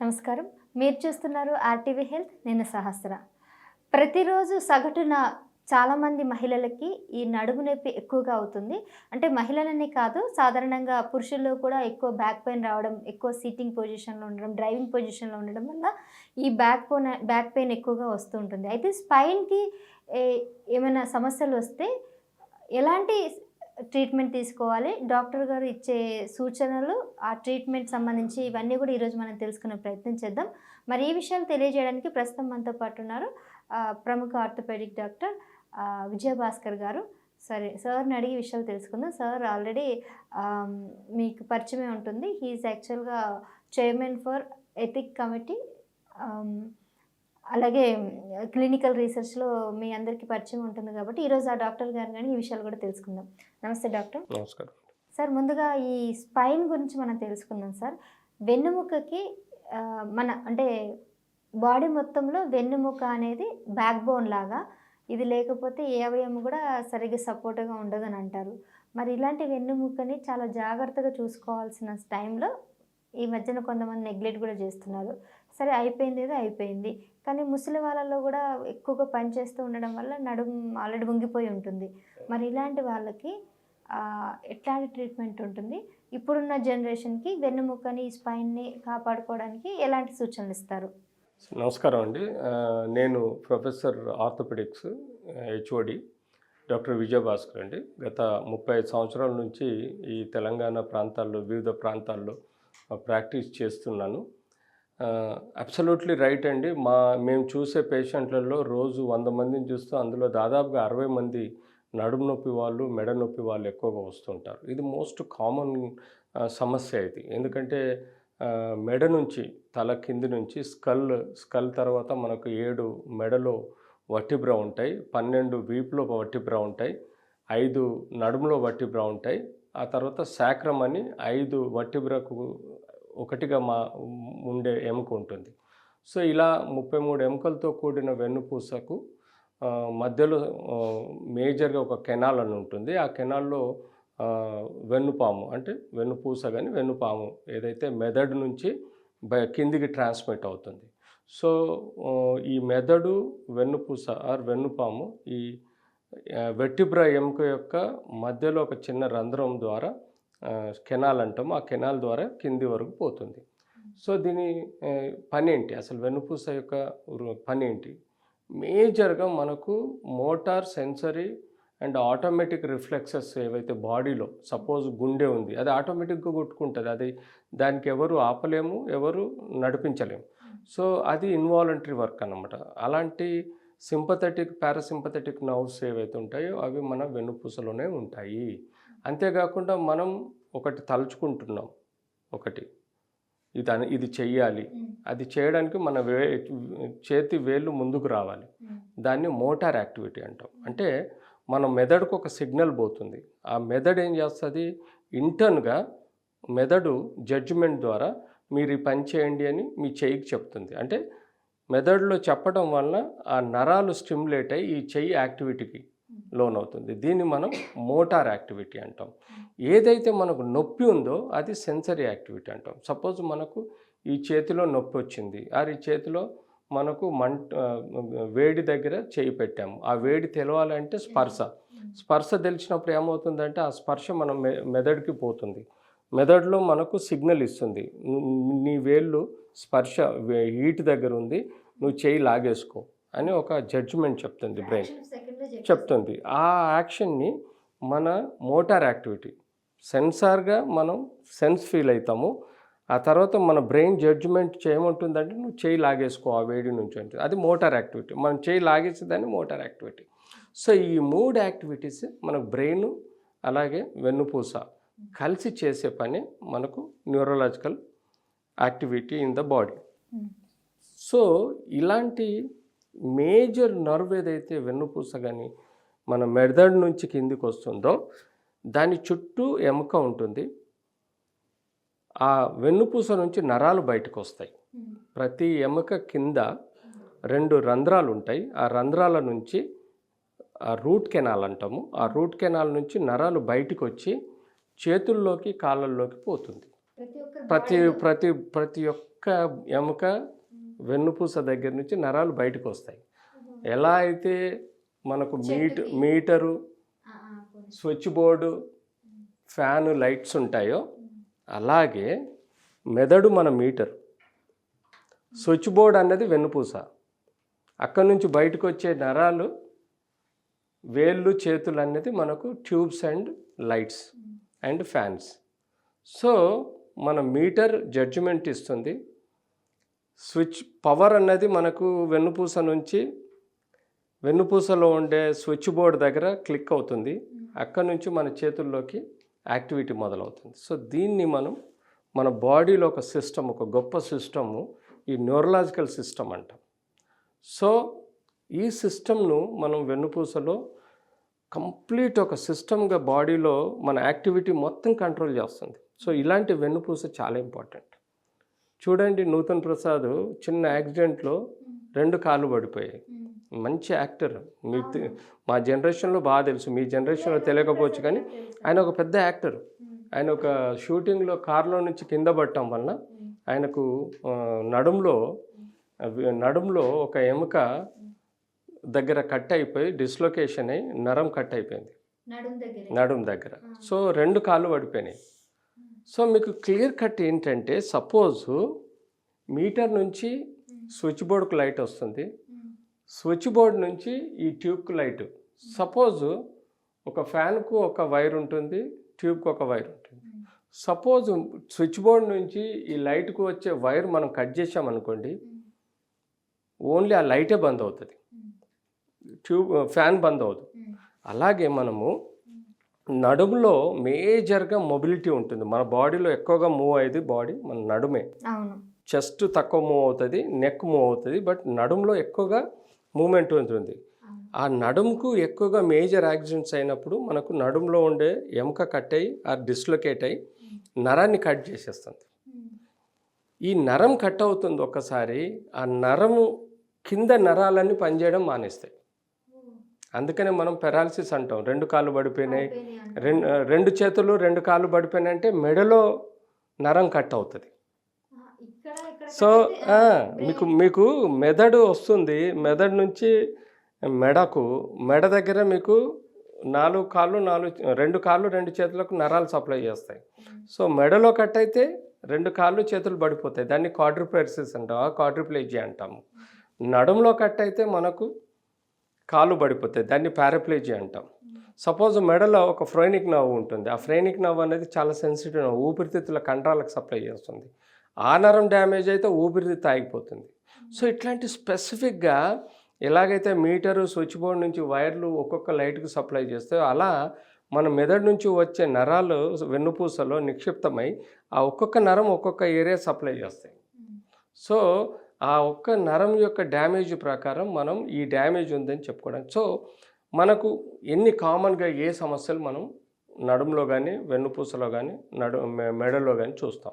నమస్కారం. మీరు చూస్తున్నారు ఆర్టీవీ హెల్త్ నేను సహస్ర. ప్రతిరోజు సగటున చాలామంది మహిళలకి ఈ నడుము నొప్పి ఎక్కువగా అవుతుంది. అంటే మహిళలనే కాదు సాధారణంగా పురుషుల్లో కూడా ఎక్కువ బ్యాక్ పెయిన్ రావడం ఎక్కువ సీటింగ్ పొజిషన్లో ఉండడం డ్రైవింగ్ పొజిషన్లో ఉండడం వల్ల ఈ బ్యాక్ పోన్ బ్యాక్ పెయిన్ ఎక్కువగా వస్తూ ఉంటుంది. అయితే స్పైన్కి ఏమైనా సమస్యలు వస్తే ఎలాంటి ట్రీట్మెంట్ తీసుకోవాలి. డాక్టర్ గారు ఇచ్చే సూచనలు ఆ ట్రీట్మెంట్ సంబంధించి ఇవన్నీ కూడా ఈరోజు మనం తెలుసుకునే ప్రయత్నం చేద్దాం. మరి ఈ విషయాలు తెలియజేయడానికి ప్రస్తుతం మనతో పాటు ఉన్నారు ప్రముఖ ఆర్థోపెడిక్ డాక్టర్ విజయభాస్కర్ గారు. సరే సార్ని అడిగి విషయాలు తెలుసుకుందాం. సార్ ఆల్రెడీ మీకు పరిచయమే ఉంటుంది. హీఈస్ యాక్చువల్గా చైర్మన్ ఫర్ ఎథిక్ కమిటీ అలాగే క్లినికల్ రీసెర్చ్లో మీ అందరికీ పరిచయం ఉంటుంది కాబట్టి ఈరోజు ఆ డాక్టర్ గారు కానీ ఈ విషయాలు కూడా తెలుసుకుందాం. నమస్తే డాక్టర్. నమస్కారం. సార్ ముందుగా ఈ స్పైన్ గురించి మనం తెలుసుకుందాం సార్. వెన్నుముకకి మన అంటే బాడీ మొత్తంలో వెన్నుముక అనేది బ్యాక్ బోన్ లాగా ఇది లేకపోతే ఏ అవయవం కూడా సరిగ్గా సపోర్ట్గా ఉండదని అంటారు. మరి ఇలాంటి వెన్నుముకని చాలా జాగ్రత్తగా చూసుకోవాల్సిన టైంలో ఈ మధ్యన కొంతమంది నెగ్లెక్ట్ కూడా చేస్తున్నారు. సరే అయిపోయింది ఏదో అయిపోయింది. కానీ ముసలి వాళ్ళలో కూడా ఎక్కువగా పనిచేస్తూ ఉండడం వల్ల నడుము ఆల్రెడీ వంగిపోయి ఉంటుంది. మరి ఇలాంటి వాళ్ళకి ఎట్లాంటి ట్రీట్మెంట్ ఉంటుంది? ఇప్పుడున్న జనరేషన్కి వెన్నుముక్కని స్పైన్ని కాపాడుకోవడానికి ఎలాంటి సూచనలు ఇస్తారు? నమస్కారం అండి. నేను professor orthopaedics HOD doctor Vijayabhaskar అండి. గత ముప్పై ఐదు సంవత్సరాల నుంచి ఈ తెలంగాణ ప్రాంతాల్లో వివిధ ప్రాంతాల్లో ప్రాక్టీస్ చేస్తున్నాను. అబ్సల్యూట్లీ రైట్ అండి. మా మేము చూసే పేషెంట్లలో రోజు వంద మందిని చూస్తూ అందులో దాదాపుగా అరవై మంది నడుము నొప్పి వాళ్ళు మెడ నొప్పి వాళ్ళు ఎక్కువగా వస్తుంటారు. ఇది మోస్ట్ కామన్ సమస్య ఇది. ఎందుకంటే మెడ నుంచి తల కింది నుంచి స్కల్ స్కల్ తర్వాత మనకు ఏడు మెడలో వట్టిబ్ర ఉంటాయి పన్నెండు వీపులో వట్టిబ్ర ఉంటాయి ఐదు నడుములో వట్టిబ్ర ఉంటాయి ఆ తర్వాత శాక్రం అని ఐదు వట్టిబ్రకు ఒకటిగా మా ఉండే ఎముక ఉంటుంది. సో ఇలా ముప్పై మూడు ఎముకలతో కూడిన వెన్నుపూసకు మధ్యలో మేజర్గా ఒక కెనాల్ అని ఉంటుంది. ఆ కెనాల్లో వెన్నుపాము అంటే వెన్నుపూస కానీ వెన్నుపాము ఏదైతే మెదడు నుంచి బ- కిందికి ట్రాన్స్మిట్ అవుతుంది. సో ఈ మెదడు వెన్నుపూస ఆర్ వెన్నుపాము ఈ వెట్టిబ్ర ఎముక యొక్క మధ్యలో ఒక చిన్న రంధ్రం ద్వారా కెనాల్ అంటాము ఆ కెనాల్ ద్వారా కింది వరకు పోతుంది. సో దీని పని ఏంటి అసలు వెన్నుపూస యొక్క పని ఏంటి మేజర్గా మనకు motor sensory and automatic reflexes ఏవైతే బాడీలో సపోజ్ గుండె ఉంది అది ఆటోమేటిక్గా కొట్టుకుంటుంది. అది దానికి ఎవరు ఆపలేము ఎవరు నడిపించలేము. సో అది ఇన్వాలంటరీ వర్క్ అనమాట అలాంటి సింపథెటిక్ పారాసింపథెటిక్ నర్వ్స్ ఏవైతే ఉంటాయో అవి మన వెన్నుపూసలోనే ఉంటాయి. అంతేకాకుండా మనం ఒకటి తలుచుకుంటున్నాం. ఒకటి. ఇది ఇది చెయ్యాలి. అది చేయడానికి మన వే చేతి వేళ్ళు ముందుకు రావాలి. దాన్ని మోటార్ యాక్టివిటీ అంటాం. అంటే మన మెదడుకు ఒక సిగ్నల్ పోతుంది. ఆ మెదడు ఏం చేస్తుంది? ఇంటర్న్గా మెదడు జడ్జిమెంట్ ద్వారా మీరు ఈ పని చేయండి అని మీ చెయ్యికి చెప్తుంది. అంటే మెదడులో చెప్పడం వలన ఆ నరాలు స్టిమ్యులేట్ అయ్యి ఈ చెయ్యి యాక్టివిటీకి లోన్ అవుతుంది దీన్ని మనం మోటార్ యాక్టివిటీ అంటాం. ఏదైతే మనకు నొప్పి ఉందో అది సెన్సరీ యాక్టివిటీ అంటాం. సపోజ్ మనకు ఈ చేతిలో నొప్పి వచ్చింది. ఆర్ ఈ చేతిలో మనకు మంట వేడి దగ్గర చేయి పెట్టాము. ఆ వేడి తెలవాలంటే స్పర్శ. స్పర్శ తెలిసినప్పుడు ఏమవుతుందంటే ఆ స్పర్శ మన మె మెదడుకి పోతుంది. మెదడులో మనకు సిగ్నల్ ఇస్తుంది. నీ వేళ్ళు స్పర్శ హీట్ దగ్గర ఉంది. నువ్వు చేయి లాగేసుకో. అని ఒక జడ్జిమెంట్ చెప్తుంది బ్రెయిన్ చెప్తుంది. ఆ యాక్షన్ని మన మోటార్ యాక్టివిటీ సెన్సార్గా మనం సెన్స్ ఫీల్ అవుతాము ఆ తర్వాత మన బ్రెయిన్ జడ్జిమెంట్ చేయమంటుందంటే నువ్వు చేయి లాగేసుకో ఆ వేడి నుంచి అంటే. అది మోటార్ యాక్టివిటీ మనం చేయి లాగేసేదాన్ని మోటార్ యాక్టివిటీ సో ఈ మూడు యాక్టివిటీస్ మన బ్రెయిన్ అలాగే వెన్నుపూస కలిసి చేసే పని మనకు neurological activity in the body so ఇలాంటి మేజర్ నర్వ్ ఏదైతే వెన్నుపూస కానీ మన మెదడు నుంచి కిందికి వస్తుందో దాని చుట్టూ ఎముక ఉంటుంది. ఆ వెన్నుపూస నుంచి నరాలు బయటకు వస్తాయి. ప్రతి ఎముక కింద రెండు రంధ్రాలు ఉంటాయి. ఆ రంధ్రాల నుంచి ఆ రూట్ కెనాల్ అంటాము. ఆ రూట్ కెనాల్ నుంచి నరాలు బయటకు వచ్చి చేతుల్లోకి కాళ్ళల్లోకి పోతుంది. ప్రతి ప్రతి ప్రతి ఒక్క ఎముక వెన్నుపూస దగ్గర నుంచి నరాలు బయటకు వస్తాయి. ఎలా అయితే మనకు మీట. Metre switch board fan lights ఉంటాయో అలాగే మెదడు మన మీటర్. స్విచ్ బోర్డ్ అన్నది వెన్నుపూస. అక్కడి నుంచి బయటకు వచ్చే నరాలు వేళ్ళు చేతులు అనేది మనకు tubes and lights and fans. So మన మీటర్ జడ్జిమెంట్ ఇస్తుంది. స్విచ్ పవర్ అన్నది మనకు వెన్నుపూస నుంచి వెన్నుపూసలో ఉండే స్విచ్ బోర్డ్ దగ్గర క్లిక్ అవుతుంది. అక్కడ నుంచి మన చేతుల్లోకి యాక్టివిటీ మొదలవుతుంది. సో దీన్ని మనం మన బాడీలో ఒక సిస్టమ్ ఒక గొప్ప సిస్టము ఈ న్యూరలాజికల్ సిస్టమ్ అంటాం. సో ఈ సిస్టమ్ను మనం వెన్నుపూసలో కంప్లీట్ ఒక సిస్టమ్గా బాడీలో మన యాక్టివిటీ మొత్తం కంట్రోల్ చేస్తుంది. సో ఇలాంటి వెన్నుపూస చాలా ఇంపార్టెంట్. చూడండి నూతన్ ప్రసాద్ చిన్న యాక్సిడెంట్లో రెండు కాళ్ళు పడిపోయాయి. మంచి యాక్టర్. మీకు తె- మా జనరేషన్లో బాగా తెలుసు. మీ జనరేషన్లో తెలియకపోవచ్చు కానీ ఆయన ఒక పెద్ద యాక్టర్. ఆయన ఒక షూటింగ్లో కార్లో నుంచి కింద పడటం వలన ఆయనకు నడుంలో నడుంలో ఒక ఎముక దగ్గర కట్ అయిపోయి డిస్లొకేషన్ అయి నరం కట్ అయిపోయింది. నడుం దగ్గర. సో రెండు కాళ్ళు పడిపోయినాయి. సో మీకు క్లియర్ కట్ ఏంటంటే సపోజ్ మీటర్ నుంచి స్విచ్ బోర్డుకు లైట్ వస్తుంది. స్విచ్ బోర్డ్ నుంచి ఈ ట్యూబ్కు లైట్. సపోజ్ ఒక ఫ్యాన్కు ఒక వైర్ ఉంటుంది ట్యూబ్కు ఒక వైర్ ఉంటుంది. సపోజ్ స్విచ్ బోర్డ్ నుంచి ఈ లైట్కు వచ్చే వైర్ మనం కట్ చేసామనుకోండి ఓన్లీ ఆ లైటే బంద్ అవుతుంది. ట్యూబ్ ఫ్యాన్ బంద్ అవుతుంది అలాగే మనము నడుములో మేజర్గా మొబిలిటీ ఉంటుంది. మన బాడీలో ఎక్కువగా మూవ్ అయ్యేది బాడీ మన నడుమే. చెస్ట్ తక్కువ మూవ్ అవుతుంది నెక్ మూవ్ అవుతుంది బట్ నడుములో ఎక్కువగా మూమెంట్ ఉంటుంది. ఆ నడుముకు ఎక్కువగా మేజర్ యాక్సిడెంట్స్ అయినప్పుడు మనకు నడుములో ఉండే ఎముక కట్ అయ్యి ఆ డిస్లొకేట్ అయ్యి నరాన్ని కట్ చేసేస్తుంది. ఈ నరం కట్ అవుతుంది ఒక్కసారి ఆ నరము కింద నరాలన్నీ పనిచేయడం మానేస్తాయి. అందుకనే మనం పెరాలసిస్ అంటాం. రెండు కాళ్ళు పడిపోయినాయి. రెండు రెండు చేతులు రెండు కాళ్ళు పడిపోయినాయి అంటే మెడలో నరం కట్ అవుతుంది. సో మీకు మీకు మెదడు వస్తుంది. మెదడు నుంచి మెడకు మెడ దగ్గర మీకు నాలుగు కాళ్ళు నాలుగు రెండు కాళ్ళు రెండు చేతులకు నరాలు సప్లై చేస్తాయి. సో మెడలో కట్ అయితే రెండు కాళ్ళు చేతులు పడిపోతాయి. దాన్ని క్వాడ్రిప్లెక్సిస్ అంటాం క్వాడ్రిప్లేజియా అంటాము. నడుములో కట్ అయితే మనకు కాలు పడిపోతాయి దాన్ని పారాప్లేజీ అంటాం. సపోజ్ మెడలో ఒక ఫ్రోనిక్ నవ్వు ఉంటుంది. ఆ ఫ్రైనిక్ నవ్వు అనేది చాలా సెన్సిటివ్ నవ్వు ఊపిరితిత్తుల కండరాలకు సప్లై చేస్తుంది. ఆ నరం డ్యామేజ్ అయితే ఊపిరితిత్తు ఆగిపోతుంది. సో ఇట్లాంటి స్పెసిఫిక్గా ఎలాగైతే మీటరు స్విచ్ బోర్డ్ నుంచి వైర్లు ఒక్కొక్క లైట్కి సప్లై చేస్తాయో అలా మన మెదడు నుంచి వచ్చే నరాలు వెన్నుపూసలో నిక్షిప్తమై ఆ ఒక్కొక్క నరం ఒక్కొక్క ఏరియా సప్లై చేస్తాయి. సో ఆ ఒక్క నరం యొక్క డ్యామేజ్ ప్రకారం మనం ఈ డ్యామేజ్ ఉందని చెప్పుకోవడం. సో మనకు ఎన్ని కామన్గా ఏ సమస్యలు మనం నడుములో కానీ వెన్నుపూసలో కానీ నడు మె- మెడలో కానీ చూస్తాం.